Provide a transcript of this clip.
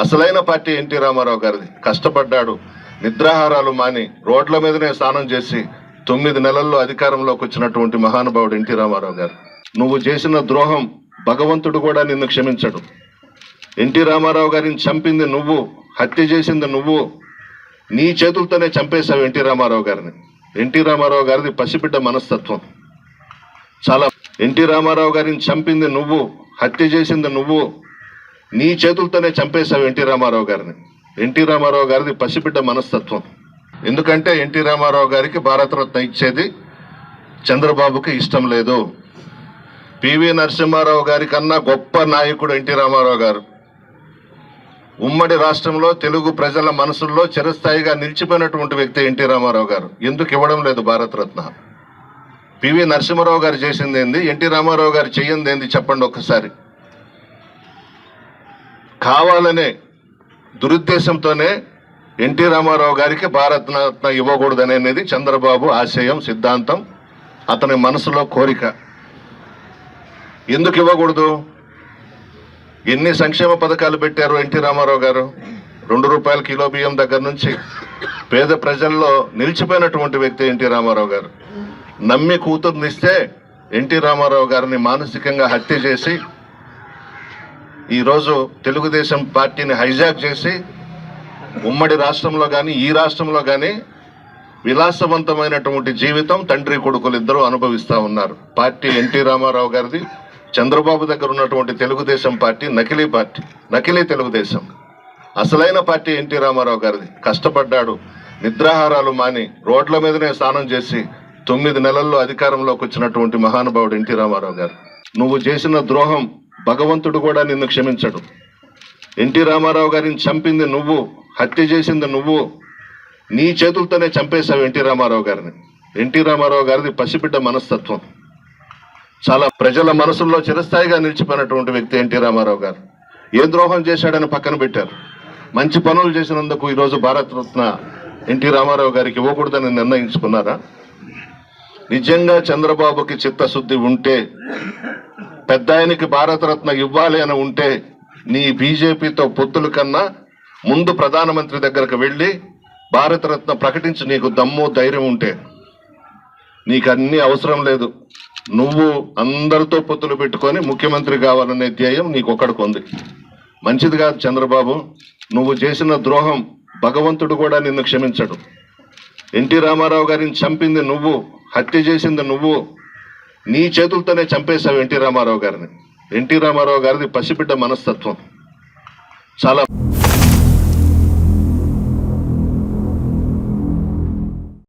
అసలైన party NT Ramarao గారిది. కష్టపడ్డాడు. నిద్రాహారాలు మాని రోడ్ల మీదనే స్నానం చేసి తొమ్మిది నెలల్లో అధికారంలోకి వచ్చినటువంటి మహానుభావుడు ఎన్టీ రామారావు గారు. నువ్వు చేసిన ద్రోహం భగవంతుడు కూడా నిన్ను క్షమించడు. ఎన్టీ రామారావు గారిని చంపింది నువ్వు హత్య చేసింది నువ్వు నీ చేతులతోనే చంపేశావు ఎన్టీ రామారావు గారిని. ఎన్టీ రామారావు గారిది పసిబిడ్డ మనస్తత్వం. చాలా ఎన్టీ రామారావు గారిని చంపింది నువ్వు హత్య చేసింది నువ్వు నీ చేతులతోనే చంపేశావు ఎన్టీ రామారావు గారిని. ఎన్టీ రామారావు గారిది పసిబిడ్డ మనస్తత్వం. ఎందుకంటే ఎన్టీ రామారావు గారికి భారతరత్న ఇచ్చేది చంద్రబాబుకి ఇష్టం లేదు. పివి నరసింహారావు గారి కన్నా గొప్ప నాయకుడు ఎన్టీ రామారావు గారు. ఉమ్మడి రాష్ట్రంలో తెలుగు ప్రజల మనసుల్లో చిరస్థాయిగా నిలిచిపోయినటువంటి వ్యక్తి ఎన్టీ రామారావు గారు. ఎందుకు ఇవ్వడం లేదు భారతరత్న? పివి నరసింహారావు గారు చేసింది ఏంది? ఎన్టీ రామారావు గారు చెయ్యింది ఏంది? చెప్పండి ఒక్కసారి. కావాలనే దురుద్దేశంతోనే ఎన్టీ రామారావు గారికి భారతరత్న ఇవ్వకూడదనేది చంద్రబాబు ఆశయం సిద్ధాంతం అతని మనసులో కోరిక. ఎందుకు ఇవ్వకూడదు? ఎన్ని సంక్షేమ పథకాలు పెట్టారు ఎన్టీ రామారావు గారు? రెండు రూపాయల కిలో బియ్యం దగ్గర నుంచి పేద ప్రజల్లో నిలిచిపోయినటువంటి వ్యక్తి ఎన్టీ రామారావు గారు. నమ్మి కూతుర్నిస్తే ఎన్టీ రామారావు గారిని మానసికంగా హత్య చేసి ఈరోజు తెలుగుదేశం పార్టీని హైజాక్ చేసి ఉమ్మడి రాష్ట్రంలో కానీ ఈ రాష్ట్రంలో కానీ విలాసవంతమైనటువంటి జీవితం తండ్రి కొడుకులు ఇద్దరూ అనుభవిస్తూ ఉన్నారు. పార్టీ ఎన్టీ రామారావు గారిది చంద్రబాబు దగ్గర ఉన్నటువంటి తెలుగుదేశం పార్టీ నకిలీ పార్టీ నకిలీ తెలుగుదేశం. అసలైన పార్టీ ఎన్టీ రామారావు గారిది. కష్టపడ్డాడు నిద్రాహారాలు మాని రోడ్ల మీదనే స్నానం చేసి తొమ్మిది నెలల్లో అధికారంలోకి వచ్చినటువంటి మహానుభావుడు ఎన్టీ రామారావు గారు. నువ్వు చేసిన ద్రోహం భగవంతుడు కూడా నిన్ను క్షమించడు. ఎన్టీ రామారావు గారిని చంపింది నువ్వు హత్య చేసింది నువ్వు నీ చేతులతోనే చంపేశావు ఎన్టీ రామారావు గారిని. ఎన్టీ రామారావు గారిది పసిబిడ్డ మనస్తత్వం. చాలా ప్రజల మనసుల్లో చిరస్థాయిగా నిలిచిపోయినటువంటి వ్యక్తి ఎన్టీ రామారావు గారు. ఏ ద్రోహం చేశాడని పక్కన పెట్టారు. మంచి పనులు చేసినందుకు ఈరోజు భారతరత్న ఎన్టీ రామారావు గారికి ఇవ్వకూడదని నిర్ణయించుకున్నారా? నిజంగా చంద్రబాబుకి చిత్తశుద్ధి ఉంటే పెద్ద ఆయనకి భారతరత్న ఇవ్వాలి అని ఉంటే నీ బీజేపీతో పొత్తుల కన్నా ముందు ప్రధానమంత్రి దగ్గరకు వెళ్ళి భారతరత్న ప్రకటించి నీకు దమ్ము ధైర్యం ఉంటే నీకు అన్ని అవసరం లేదు. నువ్వు అందరితో పొత్తులు పెట్టుకొని ముఖ్యమంత్రి కావాలనే ధ్యేయం నీకు ఒక్కడికి ఉంది. మంచిది కాదు చంద్రబాబు నువ్వు చేసిన ద్రోహం భగవంతుడు కూడా నిన్ను క్షమించడు. ఎన్టీ రామారావు గారిని చంపింది నువ్వు హత్య చేసింది నువ్వు నీ చేతులతోనే చంపేశావు ఎన్టీ రామారావు గారిని. ఎన్టీ రామారావు గారిది పసిబిడ్డ మనస్తత్వం. చాలా